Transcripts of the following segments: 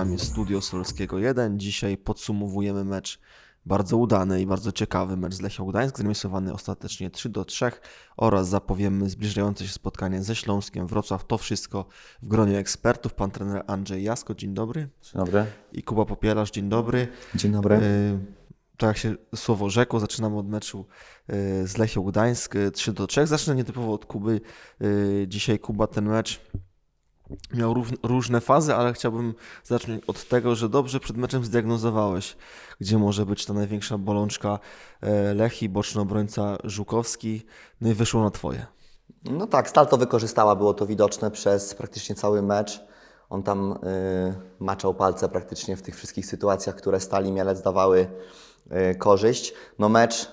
programie Studio Solskiego 1. Dzisiaj podsumowujemy mecz bardzo udany i bardzo ciekawy mecz z Lechią Gdańsk, zremisowany ostatecznie 3 do 3 oraz zapowiemy zbliżające się spotkanie ze Śląskiem Wrocław. To wszystko w gronie ekspertów. Pan trener Andrzej Jasko, dzień dobry. Dzień dobry. I Kuba Popielarz, dzień dobry. Dzień dobry. Y, Tak jak się słowo rzekło, zaczynamy od meczu y, z Lechią Gdańsk y, 3 do 3. Zacznę nietypowo od Kuby. Y, Dzisiaj Kuba ten mecz miał różne fazy, ale chciałbym zacząć od tego, że dobrze przed meczem zdiagnozowałeś, gdzie może być ta największa bolączka e, Lechi, boczny obrońca Żukowski, no i wyszło na twoje. No tak, Stal to wykorzystała, było to widoczne przez praktycznie cały mecz. On tam y, maczał palce praktycznie w tych wszystkich sytuacjach, które Stali Mielec dawały y, korzyść. No mecz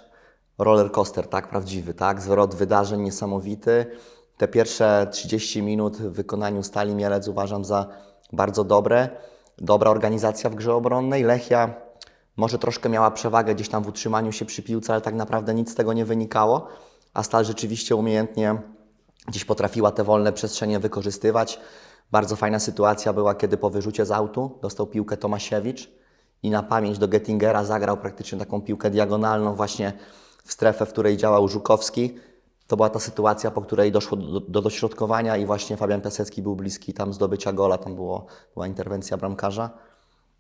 roller coaster, tak, prawdziwy, tak, zwrot wydarzeń niesamowity. Te pierwsze 30 minut w wykonaniu Stali Mielec uważam za bardzo dobre. Dobra organizacja w grze obronnej. Lechia może troszkę miała przewagę gdzieś tam w utrzymaniu się przy piłce, ale tak naprawdę nic z tego nie wynikało. A Stal rzeczywiście umiejętnie gdzieś potrafiła te wolne przestrzenie wykorzystywać. Bardzo fajna sytuacja była, kiedy po wyrzucie z autu dostał piłkę Tomasiewicz i na pamięć do Gettingera zagrał praktycznie taką piłkę diagonalną właśnie w strefę, w której działał Żukowski. To była ta sytuacja, po której doszło do, do dośrodkowania i właśnie Fabian Piasecki był bliski tam zdobycia gola, tam było, była interwencja bramkarza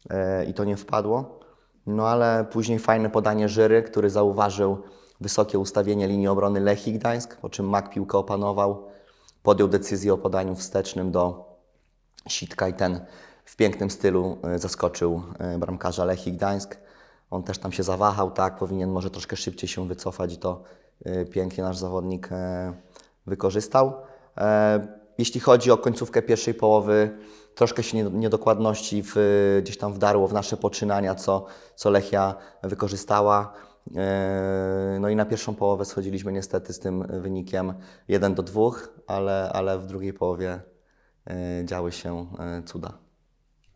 e, i to nie wpadło. No ale później fajne podanie Żyry, który zauważył wysokie ustawienie linii obrony Lechii Gdańsk, po czym Mak piłkę opanował, podjął decyzję o podaniu wstecznym do Sitka i ten w pięknym stylu e, zaskoczył e, bramkarza Lechii Gdańsk. On też tam się zawahał, tak, powinien może troszkę szybciej się wycofać i to pięknie nasz zawodnik e, wykorzystał. E, Jeśli chodzi o końcówkę pierwszej połowy, troszkę się nie- niedokładności w, gdzieś tam wdarło w nasze poczynania, co, co Lechia wykorzystała. E, No i na pierwszą połowę schodziliśmy niestety z tym wynikiem 1 do 2, ale, ale w drugiej połowie e, działy się e, cuda.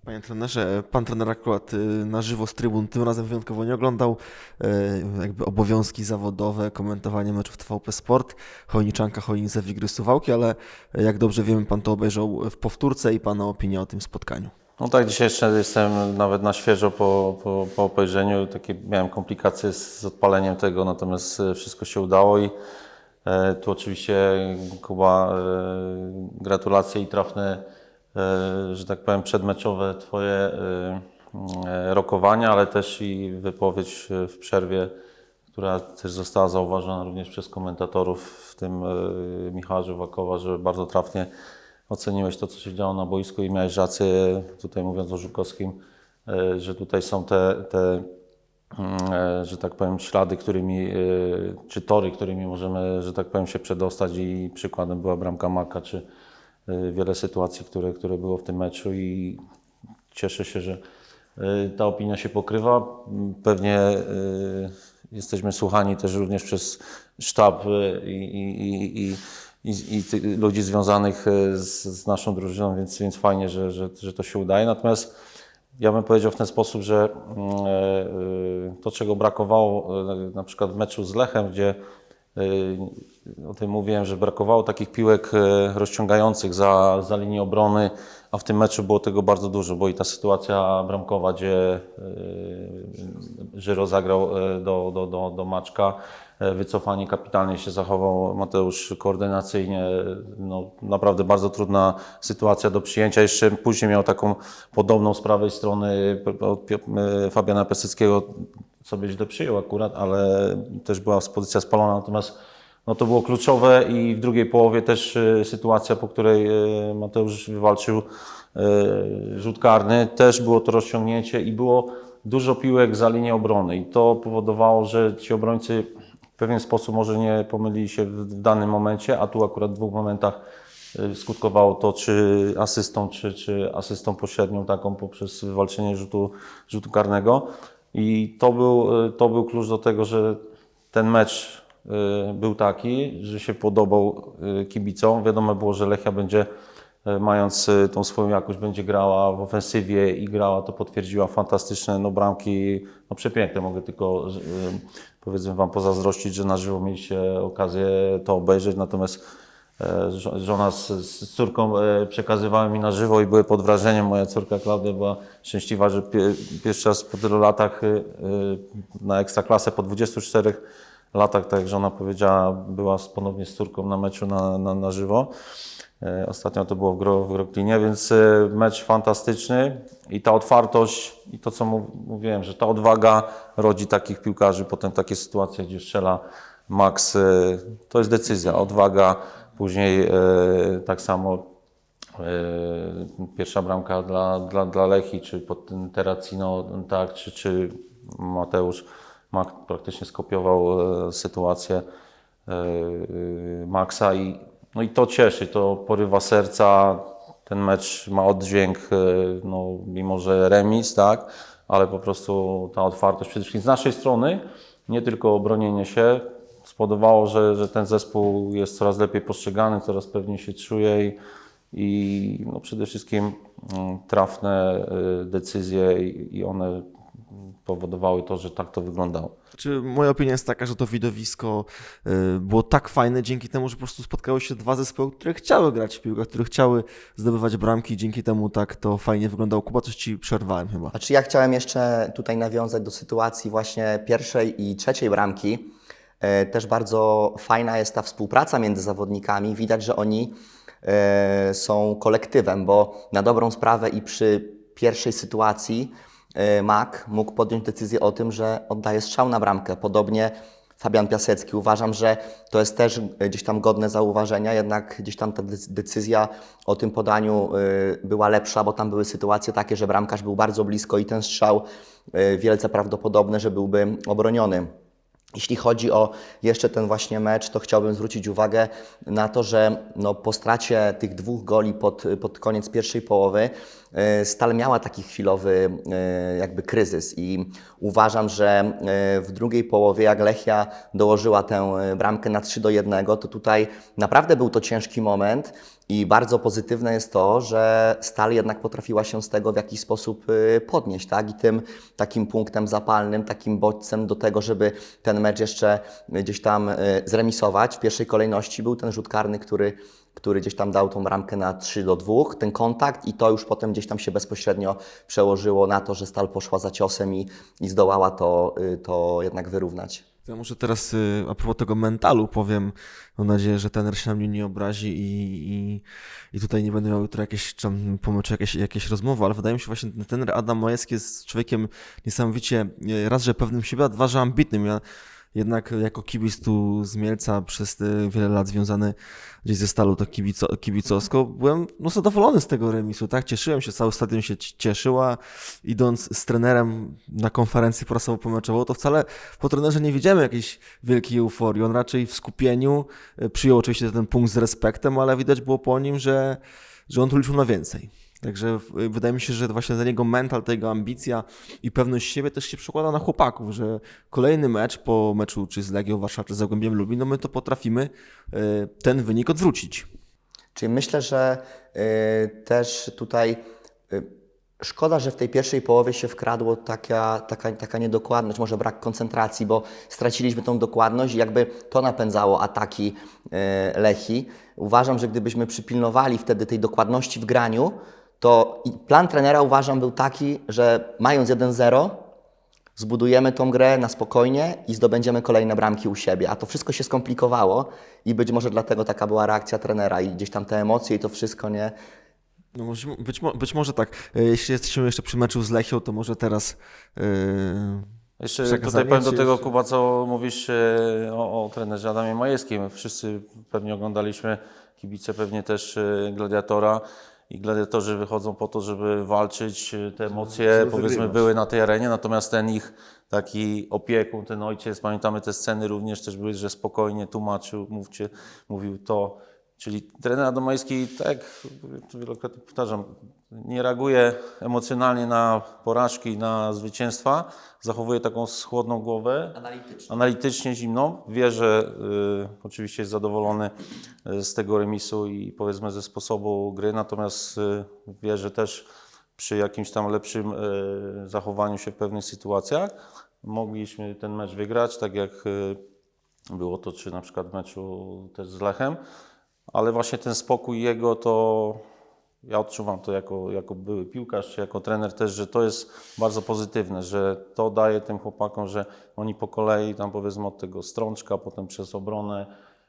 Panie trenerze, pan trener akurat y, na żywo z trybun tym razem wyjątkowo nie oglądał y, jakby obowiązki zawodowe, komentowanie meczów TVP Sport, Chojniczanka, Chojnice, Wigry, Suwałki, ale jak dobrze wiemy, pan to obejrzał w powtórce i pana opinia o tym spotkaniu. No tak, dzisiaj jeszcze jestem nawet na świeżo po, po, po obejrzeniu. Takie miałem komplikacje z, odpaleniem tego, natomiast e, wszystko się udało i tu oczywiście Kuba, gratulacje i trafne, że tak powiem, przedmeczowe Twoje e, e, rokowania, ale też i wypowiedź e, w przerwie, która też została zauważona również przez komentatorów, w tym e, Michała Żywakowa, że bardzo trafnie oceniłeś to, co się działo na boisku i miałeś rację, tutaj mówiąc o Żukowskim, e, że tutaj są te, te mm, e, że tak powiem, ślady, którymi, e, czy tory, którymi możemy, że tak powiem, się przedostać i przykładem była bramka Maka, czy e, wiele sytuacji, które, które było w tym meczu i cieszę się, że e, ta opinia się pokrywa. Pewnie e, jesteśmy słuchani też również przez sztab e, i, i, i, i, i, ludzi związanych e, z, z naszą drużyną, więc, więc fajnie, że, że, że to się udaje. Natomiast ja bym powiedział w ten sposób, że mm, e, e, to, czego brakowało e, na przykład w meczu z Lechem, gdzie e, o tym mówiłem, że brakowało takich piłek e, rozciągających za, za linię obrony, a w tym meczu było tego bardzo dużo, bo i ta sytuacja bramkowa, gdzie e, Żyro zagrał do, do, do, do Maczka, wycofanie kapitalnie się zachował Mateusz koordynacyjnie, no, naprawdę bardzo trudna sytuacja do przyjęcia. Jeszcze później miał taką podobną z prawej strony Fabiana Piaseckiego, sobie źle przyjął akurat, ale też była pozycja spalona, natomiast no to było kluczowe i w drugiej połowie też e, sytuacja, po której e, Mateusz wywalczył e, rzut karny, też było to rozciągnięcie i było dużo piłek za linię obrony. I to powodowało, że ci obrońcy w pewien sposób może nie pomylili się w, danym momencie, a tu akurat w dwóch momentach skutkowało to czy asystą, czy, czy asystą pośrednią taką poprzez wywalczenie rzutu, rzutu karnego i to był, e, to był klucz do tego, że ten mecz y, był taki, że się podobał y, kibicom. Wiadomo było, że Lechia będzie e, mając e, tą swoją jakość, będzie grała w ofensywie i grała, to potwierdziła fantastyczne no, bramki, no przepiękne. Mogę tylko e, powiedzmy Wam pozazdrościć, że na żywo mieliście okazję to obejrzeć, natomiast e, żona z, z córką e, przekazywały mi na żywo i były pod wrażeniem. Moja córka Klaudia była szczęśliwa, że pie, pierwszy raz po tylu latach e, e, na Ekstraklasę po 24 latach, tak jak żona powiedziała, była ponownie z córką na meczu na, na, na żywo. Ostatnio to było w, Gro, w Groklinie, więc mecz fantastyczny i ta otwartość i to, co mów, mówiłem, że ta odwaga rodzi takich piłkarzy, potem takie sytuacje, gdzie strzela Max, to jest decyzja, odwaga, później e, tak samo e, pierwsza bramka dla, dla, dla Lechi, czy pod Terracino, tak, czy, czy Mateusz Mak praktycznie skopiował e, sytuację Maxa i, no i to cieszy, to porywa serca, ten mecz ma oddźwięk, no, mimo że remis, tak, ale po prostu ta otwartość przede wszystkim z naszej strony, nie tylko bronienie się, spowodowało, że, że ten zespół jest coraz lepiej postrzegany, coraz pewniej się czuje i, i no przede wszystkim mm, trafne y, decyzje i i one powodowały to, że tak to wyglądało. Czy moja opinia jest taka, że to widowisko y, było tak fajne dzięki temu, że po prostu spotkały się dwa zespoły, które chciały grać w piłkę, które chciały zdobywać bramki, dzięki temu tak to fajnie wyglądało. Kuba, coś ci przerwałem chyba. Znaczy ja chciałem jeszcze tutaj nawiązać do sytuacji właśnie pierwszej i trzeciej bramki. E, Też bardzo fajna jest ta współpraca między zawodnikami. Widać, że oni e, są kolektywem, bo na dobrą sprawę i przy pierwszej sytuacji e, Mak mógł podjąć decyzję o tym, że oddaje strzał na bramkę. Podobnie Fabian Piasecki. Uważam, że to jest też gdzieś tam godne zauważenia, jednak gdzieś tam ta dec- decyzja o tym podaniu była lepsza, bo tam były sytuacje takie, że bramkarz był bardzo blisko i ten strzał wielce prawdopodobne, że byłby obroniony. Jeśli chodzi o jeszcze ten właśnie mecz, to chciałbym zwrócić uwagę na to, że no, po stracie tych dwóch goli pod, pod koniec pierwszej połowy e, Stal miała taki chwilowy e, jakby kryzys i uważam, że e, w drugiej połowie jak Lechia dołożyła tę bramkę na 3 do 1, to tutaj naprawdę był to ciężki moment i bardzo pozytywne jest to, że Stal jednak potrafiła się z tego w jakiś sposób y, podnieść, tak? I tym takim punktem zapalnym, takim bodźcem do tego, żeby ten mecz jeszcze gdzieś tam y, zremisować. W pierwszej kolejności był ten rzut karny, który, który gdzieś tam dał tą bramkę na 3 do 2, ten kontakt i to już potem gdzieś tam się bezpośrednio przełożyło na to, że Stal poszła za ciosem i, i zdołała to, y, to jednak wyrównać. Ja może teraz y, a propos tego mentalu powiem, mam nadzieję, że ten się na mnie nie obrazi i, i, i tutaj nie będę miał jutro jakieś tam po meczu jakieś, jakieś rozmowy, ale wydaje mi się właśnie, ten Adam Majewski jest człowiekiem niesamowicie, y, raz, że pewnym siebie, a dwa, że ambitnym. Ja jednak jako kibic tu z Mielca przez y, wiele lat związany gdzieś ze Stalu to kibico, kibicowsko, byłem no, zadowolony z tego remisu, tak? Cieszyłem się, cały stadion się ci- cieszył, a idąc z trenerem na konferencję prasowo pomeczową, to wcale po trenerze nie widziałem jakiejś wielkiej euforii. On raczej w skupieniu y, przyjął oczywiście ten punkt z respektem, ale widać było po nim, że, że on tu liczył na więcej. Także wydaje mi się, że właśnie za niego mental, tego ambicja i pewność siebie też się przekłada na chłopaków, że kolejny mecz po meczu czy z Legią Warszawa, czy z Zagłębiem Lubin, no my to potrafimy y, ten wynik odwrócić. Czyli myślę, że y, też tutaj y, szkoda, że w tej pierwszej połowie się wkradło taka, taka, taka niedokładność, może brak koncentracji, bo straciliśmy tą dokładność i jakby to napędzało ataki Lechi. Uważam, że gdybyśmy przypilnowali wtedy tej dokładności w graniu, to plan trenera uważam był taki, że mając 1-0, zbudujemy tą grę na spokojnie i zdobędziemy kolejne bramki u siebie. A to wszystko się skomplikowało i być może dlatego taka była reakcja trenera i gdzieś tam te emocje i to wszystko nie. No może, być, być może tak. Y, Jeśli jesteśmy jeszcze przy meczu z Lechią, to może teraz y, Jeszcze tutaj powiem do tego, jeszcze- Kuba, co mówisz e, o, o trenerze Adamie Majewskim. Wszyscy pewnie oglądaliśmy, kibice pewnie też e, Gladiatora i gladiatorzy wychodzą po to, żeby walczyć, e, te emocje powiedzmy były na tej arenie, natomiast ten ich taki opiekun, ten ojciec, pamiętamy te sceny również też były, że spokojnie tłumaczył, mówcie, mówił to, Czyli trener Adomajski, tak jak wielokrotnie powtarzam, nie reaguje emocjonalnie na porażki, na zwycięstwa, zachowuje taką chłodną głowę, Analitycznie. analitycznie zimną. Wie, że y, oczywiście jest zadowolony y, z tego remisu i powiedzmy ze sposobu gry, natomiast y, wie, że też przy jakimś tam lepszym y, zachowaniu się w pewnych sytuacjach mogliśmy ten mecz wygrać, tak jak y, było to czy na przykład w meczu też z Lechem, ale właśnie ten spokój jego to ja odczuwam to jako, jako były piłkarz, jako trener też, że to jest bardzo pozytywne, że to daje tym chłopakom, że oni po kolei tam powiedzmy od tego strączka, potem przez obronę,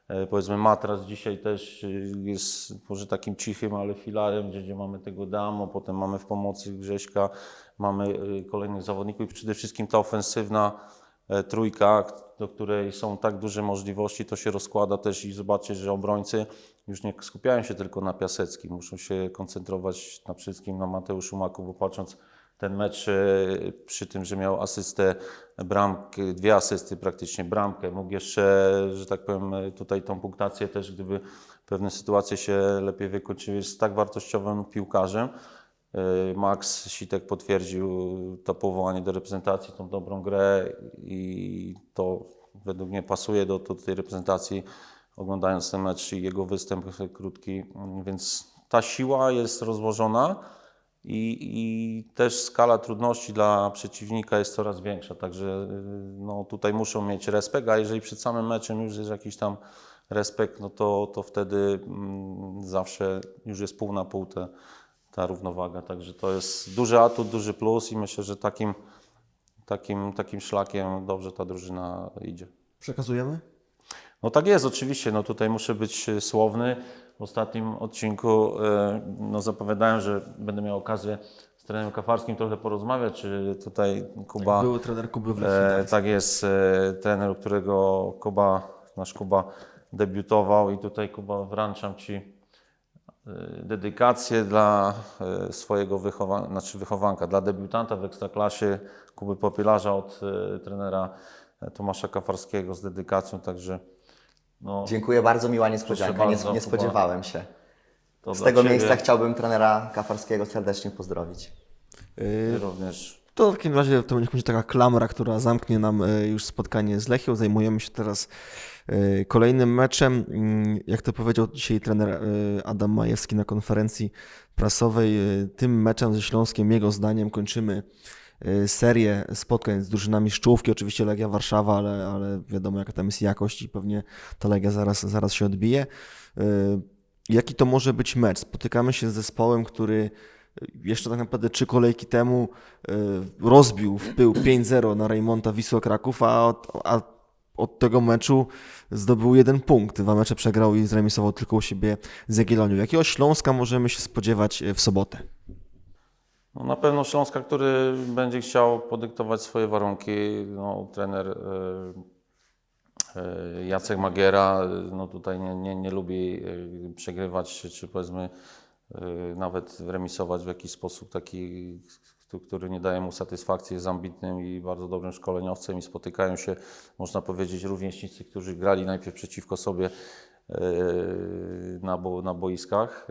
e, powiedzmy matras dzisiaj też y, jest może takim cichym, ale filarem, gdzie, gdzie mamy tego Damo, potem mamy w pomocy Grześka, mamy y, kolejnych zawodników i przede wszystkim ta ofensywna e, trójka, do której są tak duże możliwości, to się rozkłada też i zobaczyć, że obrońcy już nie skupiają się tylko na Piaseckim, muszą się koncentrować na wszystkim na Mateuszu Maku, bo patrząc ten mecz e, przy tym, że miał asystę, bramkę, dwie asysty praktycznie, bramkę, mógł jeszcze, że tak powiem, e, tutaj tą punktację też, gdyby pewne sytuacje się lepiej wykończyły, jest tak wartościowym piłkarzem. E, Max Sitek potwierdził to powołanie do reprezentacji, tą dobrą grę i to według mnie pasuje do, do tej reprezentacji, oglądając ten mecz i jego występ krótki, więc ta siła jest rozłożona i, i też skala trudności dla przeciwnika jest coraz większa, także y, no, tutaj muszą mieć respekt, a jeżeli przed samym meczem już jest jakiś tam respekt, no to, to wtedy mm, zawsze już jest pół na pół te, ta równowaga, także to jest duży atut, duży plus i myślę, że takim, takim, takim szlakiem dobrze ta drużyna idzie. Przekazujemy? No tak jest, oczywiście. No tutaj muszę być e, słowny. W ostatnim odcinku e, no, zapowiadałem, że będę miał okazję z trenerem Kafarskim trochę porozmawiać, czy tutaj Kuba... Były trener Kuby w Lechii. E, tak jest, e, trener, u którego Kuba, nasz Kuba debiutował i tutaj Kuba wręczam Ci e, dedykację dla e, swojego wychowa- znaczy wychowanka, dla debiutanta w Ekstraklasie Kuby Popielarza od e, trenera e, Tomasza Kafarskiego z dedykacją, także no, Dziękuję bardzo, miła niespodzianka. Proszę Nie, bardzo, nie spodziewałem się. to Z tego Ciebie miejsca chciałbym trenera Kafarskiego serdecznie pozdrowić. Ty również. To w takim razie to będzie taka klamra, która zamknie nam e, już spotkanie z Lechią. Zajmujemy się teraz kolejnym meczem. Mm, Jak to powiedział dzisiaj trener e, Adam Majewski na konferencji prasowej, e, tym meczem ze Śląskiem, jego zdaniem, kończymy e, serię spotkań z drużynami z czołówki. Oczywiście Legia Warszawa, ale, ale wiadomo jaka tam jest jakość i pewnie ta Legia zaraz, zaraz się odbije. E, Jaki to może być mecz? Spotykamy się z zespołem, który jeszcze tak naprawdę trzy kolejki temu e, rozbił w pył 5-0 na Rejmonta Wisła Kraków, a a od tego meczu zdobył jeden punkt. Dwa mecze przegrał i zremisował tylko u siebie z Jagiellonią. Jakiego Śląska możemy się spodziewać e, w sobotę? No, na pewno Śląska, który będzie chciał podyktować swoje warunki. No, trener e, e, Jacek Magiera no, tutaj nie, nie, nie lubi przegrywać, czy, powiedzmy nawet remisować w jakiś sposób taki, który nie daje mu satysfakcji, jest ambitnym i bardzo dobrym szkoleniowcem i spotykają się, można powiedzieć, rówieśnicy, którzy grali najpierw przeciwko sobie e, na, bo, na boiskach.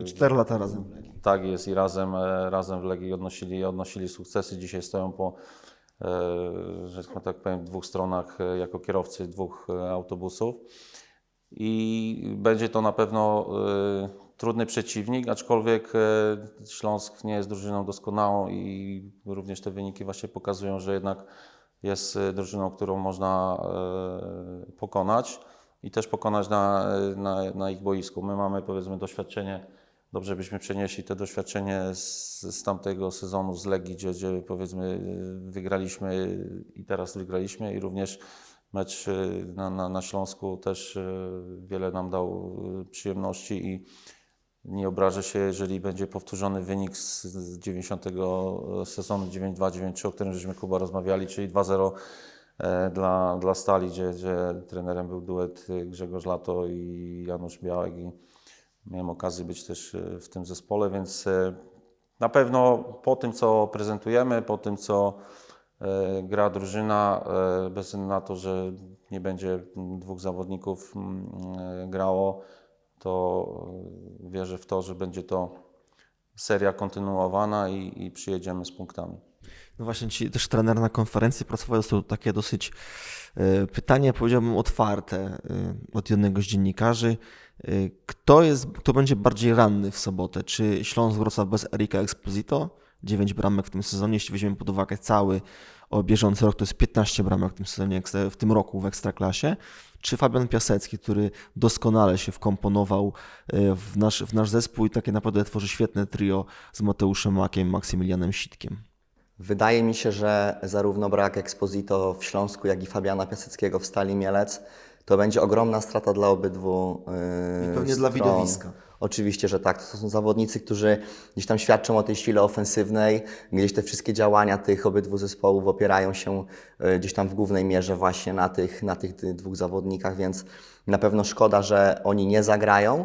e, Cztery lata razem. tak jest i razem, e, razem w Legii odnosili, odnosili sukcesy. Dzisiaj stoją po, że tak powiem, dwóch stronach jako kierowcy dwóch autobusów. I będzie to na pewno trudny przeciwnik, aczkolwiek e, Śląsk nie jest drużyną doskonałą i również te wyniki właśnie pokazują, że jednak jest e, drużyną, którą można e, pokonać i też pokonać na, na, na ich boisku. My mamy powiedzmy doświadczenie Dobrze byśmy przenieśli to doświadczenie z, z tamtego sezonu z Legii, gdzie, gdzie powiedzmy wygraliśmy i teraz wygraliśmy i również mecz na, na, na Śląsku też wiele nam dał przyjemności i nie obrażę się, jeżeli będzie powtórzony wynik z, z 90 sezonu 9-2, 9-3, o którym żeśmy Kuba rozmawiali, czyli 2-0 e, dla, dla Stali, gdzie, gdzie trenerem był duet y, Grzegorz Lato i Janusz Białek i Miałem okazję być też e, w tym zespole, więc e, na pewno po tym, co prezentujemy, po tym, co e, gra drużyna, e, bez względu na to, że nie będzie dwóch zawodników mm, e, grało, to e, wierzę w to, że będzie to seria kontynuowana i, i przyjedziemy z punktami. No właśnie, ci też trener na konferencji pracował, dostał takie dosyć e, pytanie, powiedziałbym otwarte e, od jednego z dziennikarzy. Kto, jest, kto będzie bardziej ranny w sobotę? Czy Śląsk Wrocław bez Erika Exposito? 9 bramek w tym sezonie, jeśli weźmiemy pod uwagę cały bieżący rok, to jest 15 bramek w tym sezonie, w tym roku w Ekstraklasie. Czy Fabian Piasecki, który doskonale się wkomponował e, w nasz, w nasz zespół i takie naprawdę tworzy świetne trio z Mateuszem Makiem, Maksymilianem Sitkiem? Wydaje mi się, że zarówno brak Exposito w Śląsku, jak i Fabiana Piaseckiego w Stali Mielec to będzie ogromna strata dla obydwu yy, I pewnie dla stron. widowiska. Oczywiście, że tak. To są zawodnicy, którzy gdzieś tam świadczą o tej sile ofensywnej, gdzieś te wszystkie działania tych obydwu zespołów opierają się yy, gdzieś tam w głównej mierze właśnie na tych, na tych ty- dwóch zawodnikach, więc na pewno szkoda, że oni nie zagrają.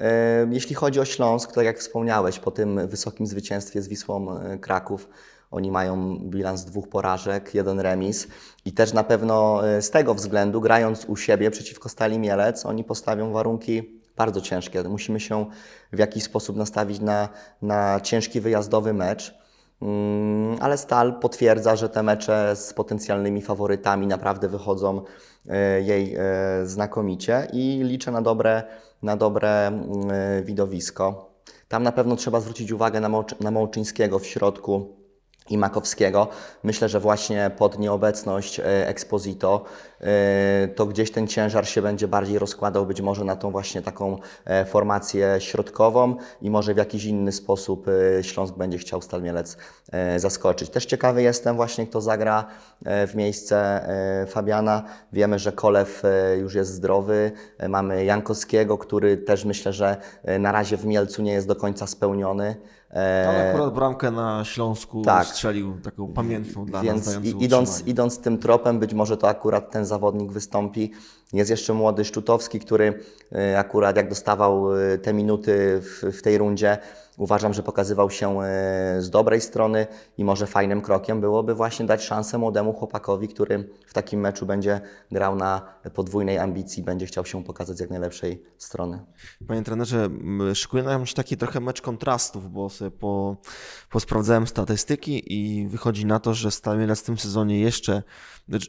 Yy, Jeśli chodzi o Śląsk, to jak wspomniałeś, po tym wysokim zwycięstwie z Wisłą yy, Kraków, oni mają bilans dwóch porażek, jeden remis i też na pewno e, z tego względu, grając u siebie przeciwko Stali Mielec, oni postawią warunki bardzo ciężkie. Musimy się w jakiś sposób nastawić na, na ciężki wyjazdowy mecz. Mm, Ale Stal potwierdza, że te mecze z potencjalnymi faworytami naprawdę wychodzą e, jej e, znakomicie i liczę na dobre, na dobre mm, e, widowisko. Tam na pewno trzeba zwrócić uwagę na, na Mołczyńskiego w środku i Makowskiego. Myślę, że właśnie pod nieobecność e, Exposito e, to gdzieś ten ciężar się będzie bardziej rozkładał być może na tą właśnie taką e, formację środkową i może w jakiś inny sposób Śląsk będzie chciał Stal Mielec zaskoczyć. Też ciekawy jestem właśnie, kto zagra w miejsce Fabiana. Wiemy, że Kolew już jest zdrowy. Mamy Jankowskiego, który też myślę, że na razie w Mielcu nie jest do końca spełniony. Ale akurat bramkę na Śląsku tak. Strzelił taką pamiętną dla nas, Więc i, idąc, utrzymanie. idąc tym tropem, być może to akurat ten zawodnik wystąpi. Jest jeszcze młody Szczutowski, który y, akurat jak dostawał y, te minuty w, w tej rundzie, uważam, że pokazywał się y, z dobrej strony i może fajnym krokiem byłoby właśnie dać szansę młodemu chłopakowi, który w takim meczu będzie grał na podwójnej ambicji, będzie chciał się pokazać z jak najlepszej strony. Panie trenerze, szykuje nam się taki trochę mecz kontrastów, bo sobie po, posprawdzałem statystyki i wychodzi na to, że Stal Mielec w tym sezonie jeszcze,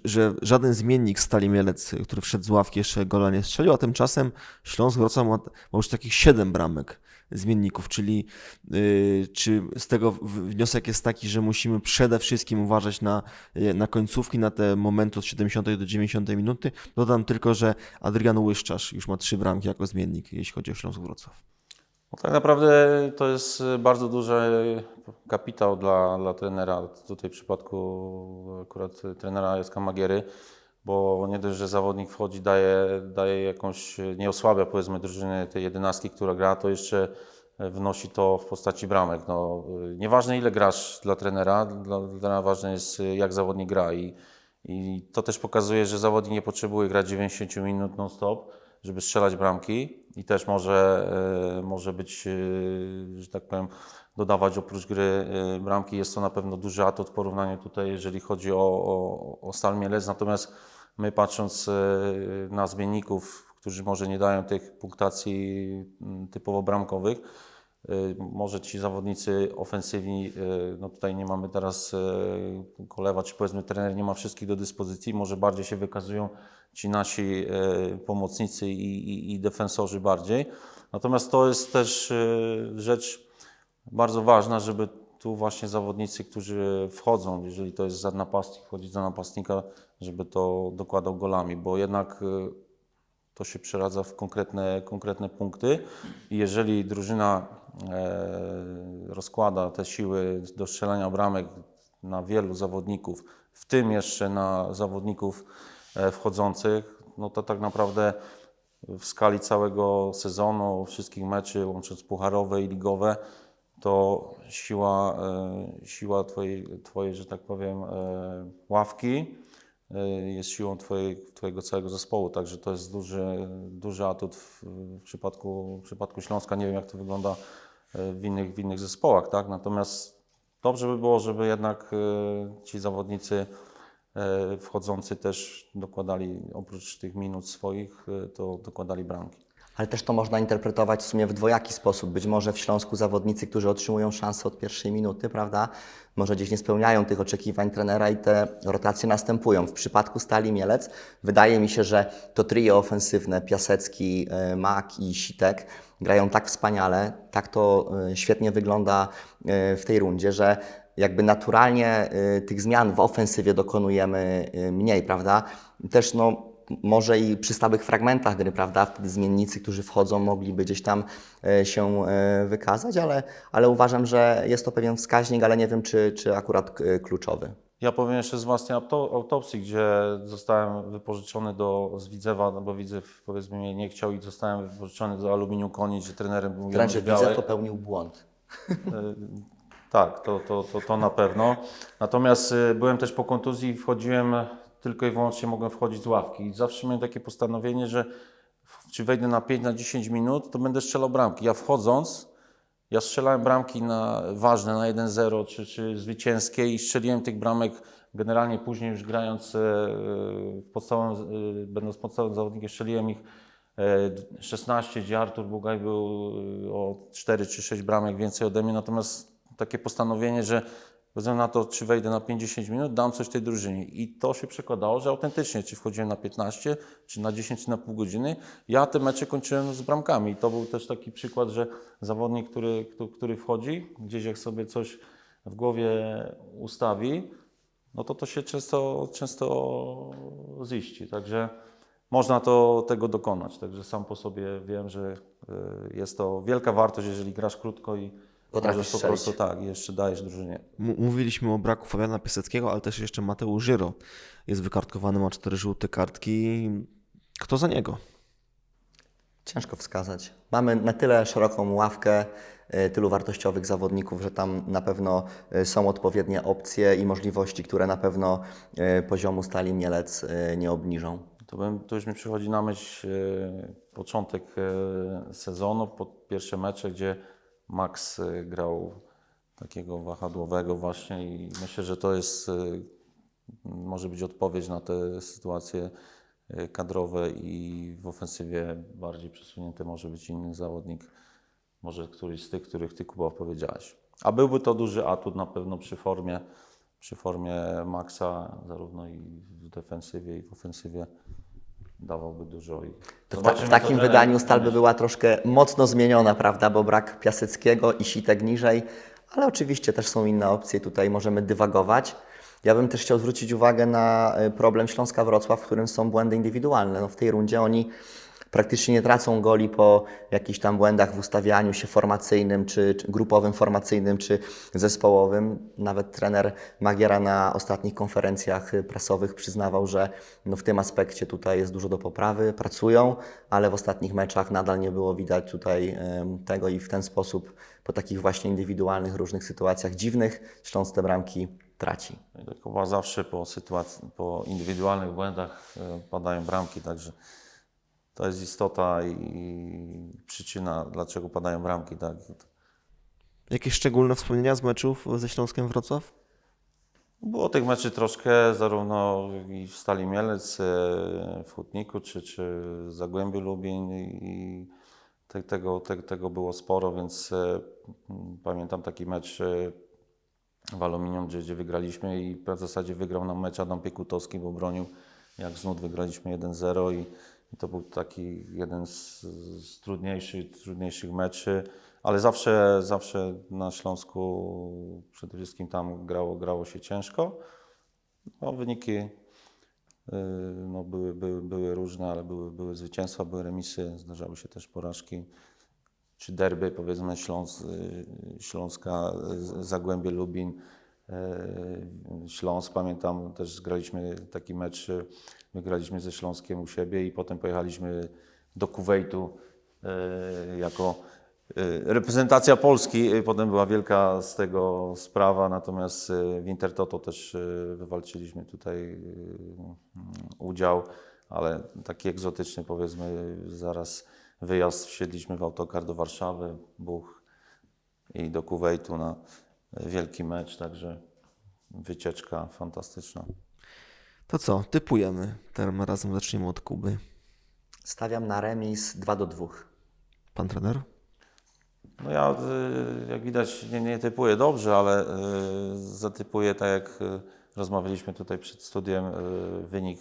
że żaden zmiennik Stali Mielec, który wszedł z ławki, jeszcze gola nie strzelił, a tymczasem Śląsk Wrocław ma, ma już takich 7 bramek zmienników, czyli yy, czy z tego wniosek jest taki, że musimy przede wszystkim uważać na, yy, na końcówki, na te momenty od 70 do 90 minuty. Dodam tylko, że Adrian Łyszczarz już ma trzy bramki jako zmiennik, jeśli chodzi o Śląsk Wrocław. No tak naprawdę to jest bardzo duży kapitał dla, dla trenera, tutaj w przypadku akurat trenera Jacka Magiery, bo nie dość, że zawodnik wchodzi, daje, daje jakąś, nie osłabia powiedzmy drużyny tej jedenastki, która gra, to jeszcze wnosi to w postaci bramek. No, nieważne ile grasz dla trenera, dla trenera ważne jest jak zawodnik gra i, i to też pokazuje, że zawodnik nie potrzebuje grać 90 minut non-stop, żeby strzelać bramki i też może, e, może być, e, że tak powiem, dodawać oprócz gry e, bramki. Jest to na pewno duży atut w porównaniu tutaj, jeżeli chodzi o, o, o Stal Mielec. Natomiast my patrząc e, na zmienników, którzy może nie dają tych punktacji mm, typowo bramkowych, Y, Może ci zawodnicy ofensywni, y, no tutaj nie mamy teraz y, Kolewa, czy powiedzmy trener nie ma wszystkich do dyspozycji, może bardziej się wykazują ci nasi y, pomocnicy i, i, i defensorzy bardziej. Natomiast to jest też y, rzecz bardzo ważna, żeby tu właśnie zawodnicy, którzy wchodzą, jeżeli to jest za napastnik, wchodzi za napastnika, żeby to dokładał golami, bo jednak y, to się przeradza w konkretne, konkretne punkty. I jeżeli drużyna e, rozkłada te siły do strzelania bramek na wielu zawodników, w tym jeszcze na zawodników e, wchodzących, no to tak naprawdę w skali całego sezonu, wszystkich meczy, łącząc pucharowe i ligowe, to siła, e, siła twojej, twojej, że tak powiem, e, ławki e, jest siłą twojej, Twojego całego zespołu. Także to jest duży, duży atut w, w, przypadku, w przypadku Śląska. Nie wiem, jak to wygląda w innych, w innych zespołach, tak? Natomiast dobrze by było, żeby jednak ci zawodnicy wchodzący też dokładali, oprócz tych minut swoich, to dokładali bramki. Ale też to można interpretować w sumie w dwojaki sposób. Być może w Śląsku zawodnicy, którzy otrzymują szansę od pierwszej minuty, prawda, może gdzieś nie spełniają tych oczekiwań trenera i te rotacje następują. W przypadku Stali Mielec wydaje mi się, że to trio ofensywne, Piasecki, e, Mak i Sitek, grają tak wspaniale, tak to e, świetnie wygląda e, w tej rundzie, że jakby naturalnie tych zmian w ofensywie dokonujemy mniej, prawda? Też no, może i przy stałych fragmentach gry, prawda? Wtedy zmiennicy, którzy wchodzą, mogliby gdzieś tam e, się e, wykazać, ale, ale uważam, że jest to pewien wskaźnik, ale nie wiem, czy, czy akurat e, kluczowy. Ja powiem jeszcze z własnej auto, autopsji, gdzie zostałem wypożyczony do, z Widzewa, no bo Widzew powiedzmy mnie nie chciał i zostałem wypożyczony do Aluminium Koniec, gdzie trenerem był Janusz widzę, Białek. popełnił błąd. Tak, to, to, to, to na pewno. Natomiast byłem też po kontuzji i wchodziłem tylko i wyłącznie mogłem wchodzić z ławki. I zawsze miałem takie postanowienie, że czy wejdę na 5, na 10 minut, to będę strzelał bramki. Ja wchodząc, ja strzelałem bramki na, ważne na 1-0 czy, czy zwycięskie i strzeliłem tych bramek generalnie później już grając e, w podstawowym, e, będąc podstawowym zawodnikiem, strzeliłem ich e, 16, gdzie Artur Bugaj był e, o 4 czy 6 bramek więcej ode mnie, natomiast takie postanowienie, że bez względu na to, czy wejdę na 50 minut, dam coś tej drużynie. I to się przekładało, że autentycznie, czy wchodziłem na 15, czy na 10, czy na pół godziny, ja te mecze kończyłem z bramkami. I to był też taki przykład, że zawodnik, który, który wchodzi, gdzieś jak sobie coś w głowie ustawi, no to to się często, często ziści. Także można to, tego dokonać. Także sam po sobie wiem, że y, jest to wielka wartość, jeżeli grasz krótko i Potrafisz po prostu tak, jeszcze dajesz drużynie. M- Mówiliśmy o braku Fabiana Piaseckiego, ale też jeszcze Mateusz Żyro jest wykartkowany, ma cztery żółte kartki. Kto za niego? Ciężko wskazać. Mamy na tyle szeroką ławkę e, tylu wartościowych zawodników, że tam na pewno e, są odpowiednie opcje i możliwości, które na pewno e, poziomu Stali Mielec nie obniżą. To, bym, to już mi przychodzi na myśl początek sezonu, po pierwsze mecze, gdzie Max e, grał takiego wahadłowego właśnie i myślę, że to jest, e, może być odpowiedź na te sytuacje e, kadrowe i w ofensywie bardziej przesunięty może być inny zawodnik, może któryś z tych, których Ty Kuba powiedziałeś. A byłby to duży atut na pewno przy formie, przy formie Maxa, zarówno i w defensywie i w ofensywie dawałby dużo. I To w, w takim trener wydaniu Stal by była troszkę mocno zmieniona, prawda? Bo brak Piaseckiego i Sitek niżej, ale oczywiście też są inne opcje, tutaj możemy dywagować. Ja bym też chciał zwrócić uwagę na y, problem Śląska Wrocław, w którym są błędy indywidualne. No, w tej rundzie oni praktycznie nie tracą goli po jakichś tam błędach w ustawianiu się formacyjnym, czy, czy grupowym formacyjnym, czy zespołowym. Nawet trener Magiera na ostatnich konferencjach prasowych przyznawał, że no w tym aspekcie tutaj jest dużo do poprawy, pracują, ale w ostatnich meczach nadal nie było widać tutaj tego i w ten sposób po takich właśnie indywidualnych różnych sytuacjach dziwnych Śląsk te bramki traci. To Kuba zawsze po sytuacji, po indywidualnych błędach e, padają bramki, także to jest istota i przyczyna, dlaczego padają bramki. Tak? Jakieś szczególne wspomnienia z meczów ze Śląskiem Wrocław? Było tych meczy troszkę, zarówno i w Stali Mielec, e, w Hutniku, czy, czy w Zagłębiu Lubin i te, tego, te, tego było sporo, więc e, pamiętam taki mecz e, w Aluminium, gdzie, gdzie wygraliśmy i w zasadzie wygrał nam mecz Adam Piekutowski, bo bronił jak z nut wygraliśmy 1-0 i, i to był taki jeden z, z trudniejszych, trudniejszych meczy, ale zawsze, zawsze na Śląsku przede wszystkim tam grało, grało się ciężko. No, wyniki y, no, były, były, były różne, ale były, były zwycięstwa, były remisy, zdarzały się też porażki czy derby, powiedzmy Śląs, y, Śląska, y, Zagłębie Lubin, Śląsk. Pamiętam też graliśmy taki mecz, wygraliśmy ze Śląskiem u siebie i potem pojechaliśmy do Kuwejtu y, jako y, reprezentacja Polski. Potem była wielka z tego sprawa, natomiast w Intertoto też wywalczyliśmy tutaj udział, ale taki egzotyczny powiedzmy zaraz wyjazd, wsiedliśmy w autokar do Warszawy, Buch i do Kuwejtu na wielki mecz, także wycieczka fantastyczna. To co, typujemy. Tym razem zaczniemy od Kuby. Stawiam na remis 2 do 2. Pan trener? No ja, y, jak widać, nie, nie typuję dobrze, ale y, zatypuję tak jak y, rozmawialiśmy tutaj przed studiem, wynik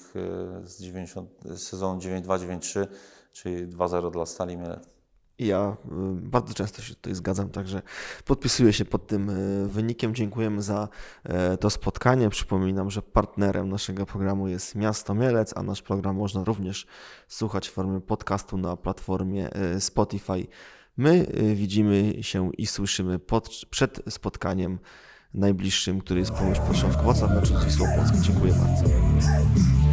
z 90, z sezonu 9-2-9-3, czyli 2-0 dla Stali Mielec. I ja y, bardzo często się tutaj zgadzam, także podpisuję się pod tym y, wynikiem. Dziękujemy za e, to spotkanie. Przypominam, że partnerem naszego programu jest Miasto Mielec, a nasz program można również słuchać w formie podcastu na platformie Spotify. My y, widzimy się i słyszymy pod, przed spotkaniem najbliższym, który jest pomyśl Potrzebny w meczu z Wisłą Płocką. Dziękuję bardzo.